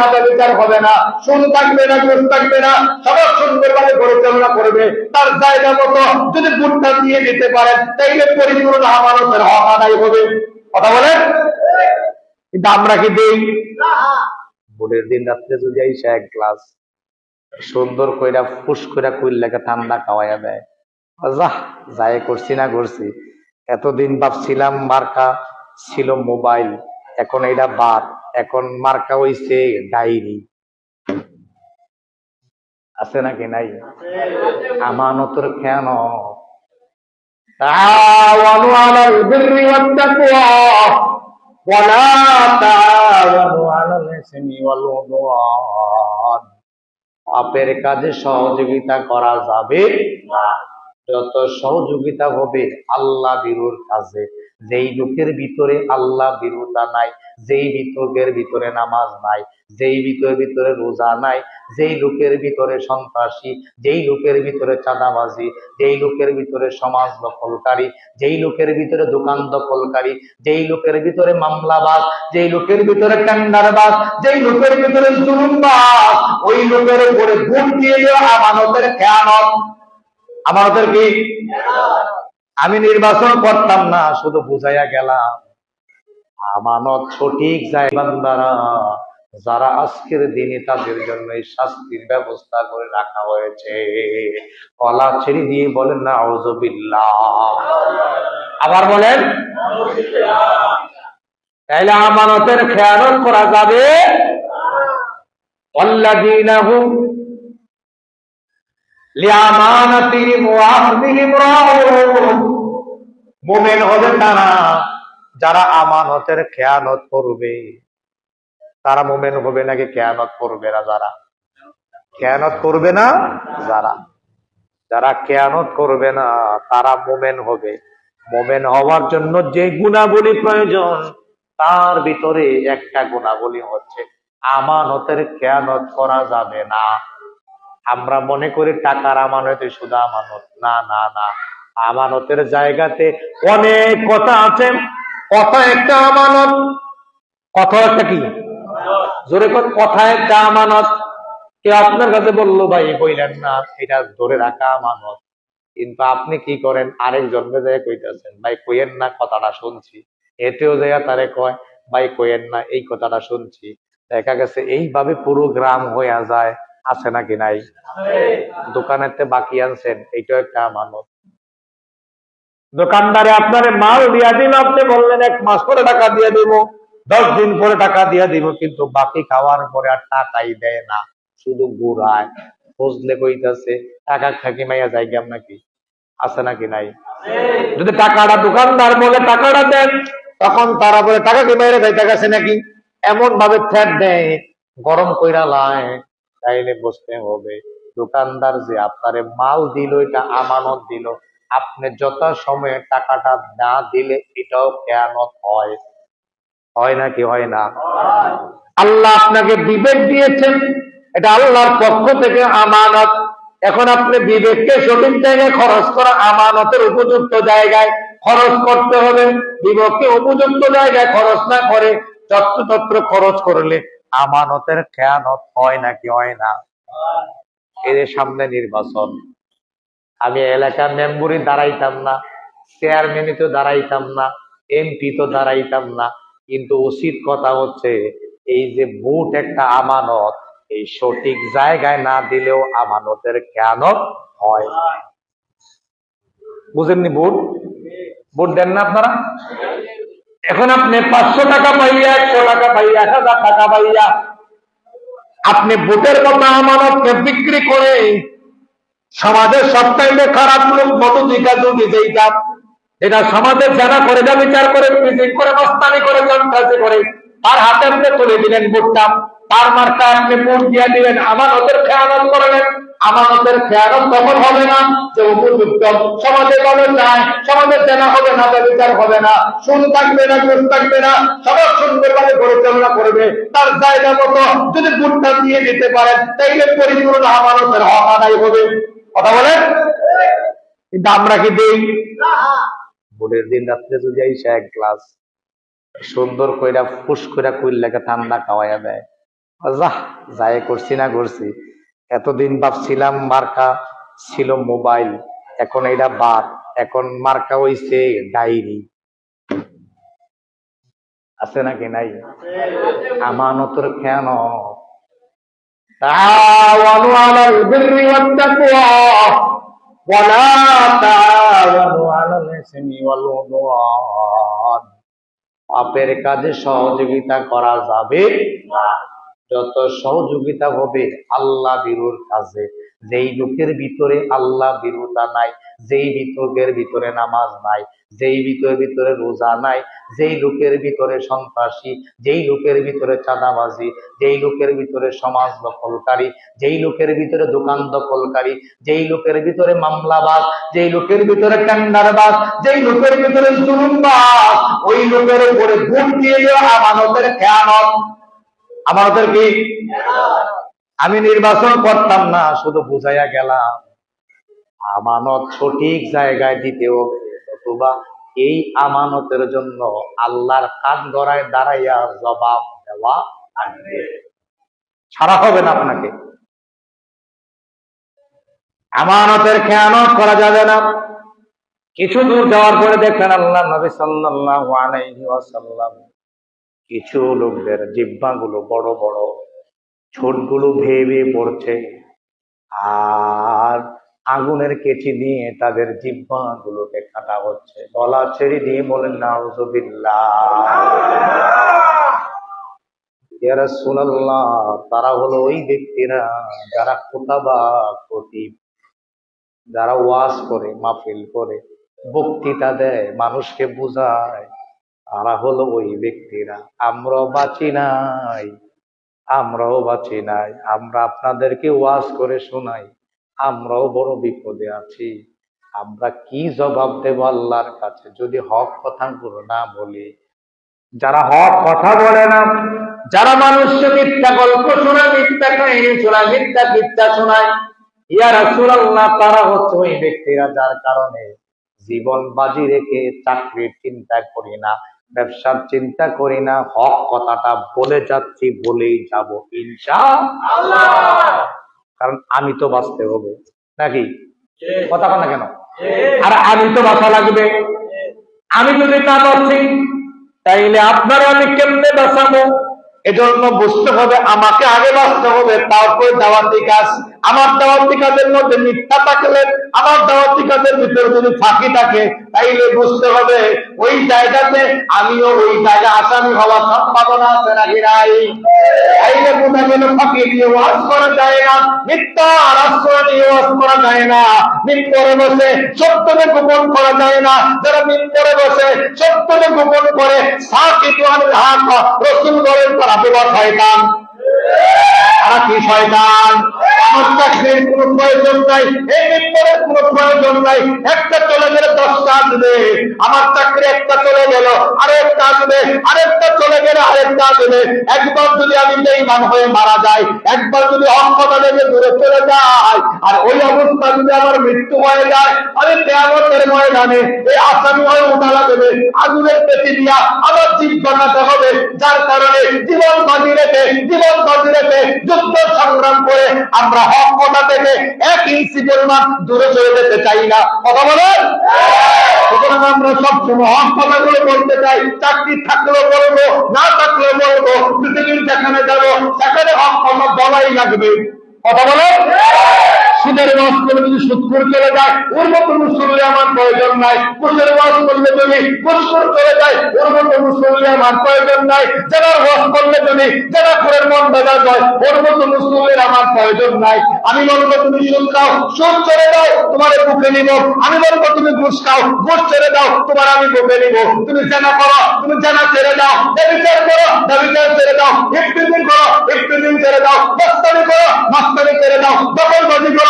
না বিচার হবে না। সুদ থাকবে না, ঘুষ থাকবে না। সবার সুন্দরভাবে পরিচালনা করবে। তার জায়গা মতো যদি ভোটটা দিয়ে দিতে পারেন, তাইলে পরিপূর্ণ আমানতের হক হবে। কথা বলেন? কিন্তু আমরা কি দেই? ভোটের দিন রাত্রে যদি আইসা এক গ্লাস সুন্দর কইরা, ফুস কইরা কইলাকে ঠান্ডা খাওয়াইয়া দেয়। যাহ যাই করছি না করছি। এতদিন ভাবছিলাম মার্কা ছিল মোবাইল। এখন এটা বাদ এখন মার্কা হইছে ডায়েরি আছে নাকি নাই আমানতর কেন تعاونوا على البر والتقوى ولا تعاونوا على الإثم والعدوان পাপের কাজে সহযোগিতা করা যাবে না যত সহযোগিতা হবে আল্লাহ বিরুর কাজে যেই লোকের ভিতরে আল্লাহ বিরোধা নাই, যেই বিতর্কের ভিতরে নামাজ নাই, যেই ভিতরের ভিতরে রোজা নাই, যেই লোকের ভিতরে সন্ত্রাসী, যেই লোকের ভিতরে চাঁদাবাজি, যেই লোকের ভিতরে সমাজ দখলকারী, যেই লোকের ভিতরে দোকান দখলকারী, যেই লোকের ভিতরে মামলাবাজ, যেই লোকের ভিতরে টেন্ডারবাজ, যেই লোকের ভিতরে জুলুমবাজ, ওই লোকের উপরে ভোট দিয়ে আমানতের খেয়ানত। আমানতের কি? আমি নির্বাচন করতাম না, শুধু বুঝাইয়া গেলাম। আমানত সঠিক যায় বান্দারা, যারা আজকের দিনে তাদের জন্য এই শাস্তির ব্যবস্থা করে রাখা হয়েছে। কলা ছেড়ে দিয়ে বলেন না আবার বলেন, তাইলে আমানতের খেয়াল করা যাবে? লিআমানাতিহিম ওয়া আহদিহিম মুমিন হবে তারা যারা আমানতের খেয়ানত করবে, তারা মোমেন হবে নাকি খেয়ানত করবে না যারা? খেয়ানত করবে না যারা? যারা কেয়ানত করবে না, তারা মোমেন হবে। মোমেন হওয়ার জন্য যে গুণাবলী প্রয়োজন, তার ভিতরে একটা গুণাবলী হচ্ছে, আমানতের খেয়ানত করা যাবে না। আমরা মনে করি টাকার আমানতে শুধু আমানত। না না না। আমানতের জায়গাতে অনেক কথা আছে। কথা একটা আমানত, কথা একটা কি? জোরে কথা একটা আমানত। কে আপনার কাছে বলল, ভাই কইলেন না, এটা ধরে রাখা আমানত। কিন্তু আপনি কি করেন? আরেক জন্মে যায় কইতেছেন, ভাই, কইয়েন না, কথাটা শুনছি। এতেও যায় তারে কয়, ভাই, কইয়েন না, এই কথাটা শুনছি। দেখা গেছে, এইভাবে পুরো গ্রাম হইয়া যায়, আছে নাকি নাই? দোকানেতে বাকি আনছেন, এইটাও একটা আমানত। দোকানদারে আপনার মাল দিয়া দিল আপনি বললেন, এক মাস পরে টাকা দিয়ে দিব, দশ দিন পরে টাকা দিয়ে দিব। কিন্তু বাকি খাওয়ার পরে আর টাকাই দেয় না, শুধু ঘুরায়। বুঝলে কইতাছে, টাকা খাকি মাইয়া যাই গেম নাকি? আছে নাকি নাই? যদি টাকাটা দোকানদার বলে টাকাটা দেন, তখন তারা বলে, টাকা কি মাইরে যাইতে গেছে নাকি? এমন ভাবে ফ্যাট দেয়, গরম কইরা লায়, তাইলে বুঝতে হবে, দোকানদার যে আপনারে মাল দিল, এটা আমানত দিল আপনি যত সময়ে টাকাটা না দিলে এটাও খেয়ানত হয়। হয় নাকি হয় না? আল্লাহ আপনাকে বিবেক দিয়েছেন। এটা আল্লাহর পক্ষ থেকে আমানত। এখন আপনি বিবেককে সঠিক জায়গায় খরচ করা আমানতের উপযুক্ত জায়গায় খরচ করতে হবে। বিবেককে উপযুক্ত জায়গায় খরচ না করে যত্রতত্র খরচ করলে আমানতের খেয়ানত হয় নাকি হয় না? এদের সামনে নির্বাচন। আমি এলাকার মেম্বরই দাঁড়াইতাম না চেয়ারম্যানই তো দাঁড়াইতাম না এমপি তো দাঁড়াইতাম না। কিন্তু উচিত কথা হচ্ছে, এই যে ভোট একটা আমানত, এই সঠিক জায়গায় না দিলেও আমানতের খেয়ানত হয়? বুঝেননি ভোট? ভোট দেন না আপনারা? এখন আপনি পাঁচশো টাকা পাইয়া, একশো টাকা পাইয়া, এক হাজার টাকা পাইয়া, আপনি ভোটের কথা আমানতকে বিক্রি করে সমাজের সবটাইলে খারাপ লোক মত দিকা যদি যেইটা এটা সমাজের যারা করে, যা বিচার করে করে মস্তানি করে জনকাজে করে, তার হাতে আপনি তুলে দিলেন ভোটটা। তার মার্কা আপনি ভোট দিয়ে দিলেন। আমানতের খেয়ানত করলেন। আমানতের খেয়ানত তখন হবে না যে উপযুক্ত। সমাজে জানা হবে না বিচার হবে না। থাকবে না থাকবে না। পরিচালনা করবে। তার জায়গা মতো যদি ভোটটা দিয়ে দিতে পারেন, তাইলে পরিপূর্ণ আমানতের হক আদায় হবে। কথা বলেন? কিন্তু আমরা কি দেই? ভোটের দিন রাত্রে যদি আইসা এক গ্লাস সুন্দর কইরা ফুস কইরা কইলাকে ঠান্ডা খাওয়াইয়া দেয়। আল্লাহ যাই করছি না করছি। এতদিন ভাবছিলাম মার্কা ছিল মোবাইল, এখন এটা বাদ এখন মার্কা হইছে ডায়েরি আছে নাকি নাই? আমানতের কেন تعاونوا على البر والتقوى ولا تعاونوا على الإثم والعدوان পাপের কাজে সহযোগিতা করা যাবে না যত সহযোগিতা হবে আল্লাহ বিরুর কাজে যেই লোকের ভিতরে আল্লাহ বিরোধা নাই, যেই বিতর্কের ভিতরে নামাজ নাই, যেই ভিতরের ভিতরে রোজা নাই, যেই লোকের ভিতরে সন্ত্রাসী, যেই লোকের ভিতরে চাঁদাবাজি, যেই লোকের ভিতরে সমাজ দখলকারী, যেই লোকের ভিতরে দোকান দখলকারী, যেই লোকের ভিতরে মামলাবাজ, যেই লোকের ভিতরে টেন্ডারবাজ, যেই লোকের ভিতরে জুলুমবাজ, ওই লোকের উপরে ভোট দিয়ে আমানতের খেয়ানত। আমানতের কি? আমি নির্বাচন করতাম না, শুধু বুঝাইয়া গেলাম। আমানত সঠিক জায়গায় দিতে হবে এই আমানতের জন্য আল্লাহর কাঠ গড়ায় দাঁড়াইয়া জবাব দেওয়া লাগবে। ছাড়া হবে না আপনাকে। আমানতের খেয়ানত করা যাবে না। কিছু দূর যাওয়ার পরে দেখেন আল্লাহ নবী সাল্লাল্লাহু আলাইহি ওয়াসাল্লাম, কিছু লোকদের জিব্বাগুলো বড় বড়। ছোটগুলো ভেয়ে ভেয়ে পড়ছে। আর আগুনের কেচি দিয়ে তাদের জিব্বা গুলোকে কাটা হচ্ছে। গলা ছেড়ে দিয়ে বলেন, নাউজুবিল্লাহ। তারা হলো ওই ব্যক্তিরা যারা কোথাবা খতিব যারা ওয়াজ করে, মাহফিল করে, বক্তৃতা দেয়, মানুষকে বোঝায়, তারা হলো ওই ব্যক্তিরা। আমরা বাঁচি নাই। আমরাও বাঁচি নাই, আমরা আপনাদেরকে ওয়াজ করে শোনাই, আমরাও বড় বিপদে আছি। আমরা কি জবাব দেব আল্লাহর কাছে যদি হক কথাগুলো না বলি? যারা হক কথা বলে না, যারা মানুষকে মিথ্যা গল্প শোনায়, মিথ্যা কাহিনী শোনায়, মিথ্যা কিচ্ছা শোনায়, ইয়া রাসূলুল্লাহ, তারা হচ্ছে ওই ব্যক্তিরা যার কারণে জীবন বাজি রেখে চাকরির চিন্তা করি না। ব্যবসার চিন্তা করি না হক কথাটা বলে যাচ্ছি বলেই যাব ইনশা কারণ আমি তো বাঁচতে হবে নাকি? কথা না কেন? আর আমি তো বাঁচা লাগবে। আমি যদি না বাঁচি তাইলে আপনারা আমি কেমনে বাঁচাবো? এজন্য বুঝতে হবে, আমাকে আগে বাঁচতে হবে, তারপরে দাওয়াতি কাজ। আমার দাওয়াতি কাজের মধ্যে মিথ্যা থাকলে, আমার দাওয়াতি কাজের ভিতরে যদি ফাঁকি থাকে, তাইলে বুঝতে হবে, ওই জায়গাতে আমিও ওই জায়গা আসামি হওয়ার সম্ভাবনা আছে নাকি নাই? তাইলে বোঝা গেল ফাঁকি দিয়ে ওয়াজ করা যায় না, মিথ্যা আর আশ্রয় দিয়ে ওয়াজ করা যায় না। মিথ্যরে বসে সত্যকে গোপন করা যায় না, যারা বসে সত্যকে গোপন করে সাকিত আনিল হাক রসুল বলেন তারা বিবাদ শয়তান তারা কি শয়তান? আমার কোনো প্রয়োজন নাই, এই মিম্বরের প্রয়োজন নাই। একটা চলে গেলে দশটা আসবে, আমার চাকরি একটা চলে গেল, আরেকটা আসবে, আরেকটা চলে গেলে আরেকটা আসবে। একবার যদি আমি বেইমান হয়ে মারা যাই, একবার যদি অক্ষতা থেকে দূরে চলে যায় আর ওই অবস্থা যদি আমার মৃত্যু হয়ে যায় আমি কেয়ামতের ময়দানে এই আসামি হয়ে উঠা লাগবে, আগুনের পেটি দিয়া আবার জীব বানাতে হবে। যার কারণে জীবন বাজি রেখে, জীবন বাজি রেখে যুদ্ধ সংগ্রাম করে আমরা হক কথা থেকে এক ইঞ্চি পরিমাণ দূরে চলে যেতে চাই না। কথা বলেন? সুতরাং আমরা সবসময় হক কথাগুলো বলতে চাই, চাকরি থাকলেও বলব, না থাকলেও বলব পৃথিবীর যেখানে যাব, সেখানে হক কথা বলাই লাগবে। কথা বলেন? সুদের ওয়াজ করলে যদি সুদ করে চলে যায়, ওর মতো মুসল্লি আমার প্রয়োজন নাই। কুশের ওয়াজ করলে যদি কুসকুর চলে যায়, ওর মতো মুসল্লি আমার প্রয়োজন নাই। যারা ওয়াজ করলে যদি যারা করে মন বেজা যায়, ওর মতো মুসল্লির আমার প্রয়োজন নাই। আমি বলব, তুমি সুদ খাও, সুদ ছেড়ে দাও, তোমার বুকে নিব। আমি বলব, তুমি ঘুষ খাও, ঘুষ ছেড়ে দাও, তোমার আমি বুকে নিব। তুমি জানা করো, তুমি জানা ছেড়ে দাও। বিচার করো বিচার ছেড়ে দাও। একটু দিন করো, একটু দিন ছেড়ে দাও। মাস্তানি করো, মাস্তানি ছেড়ে দাও। দখলবাজি করো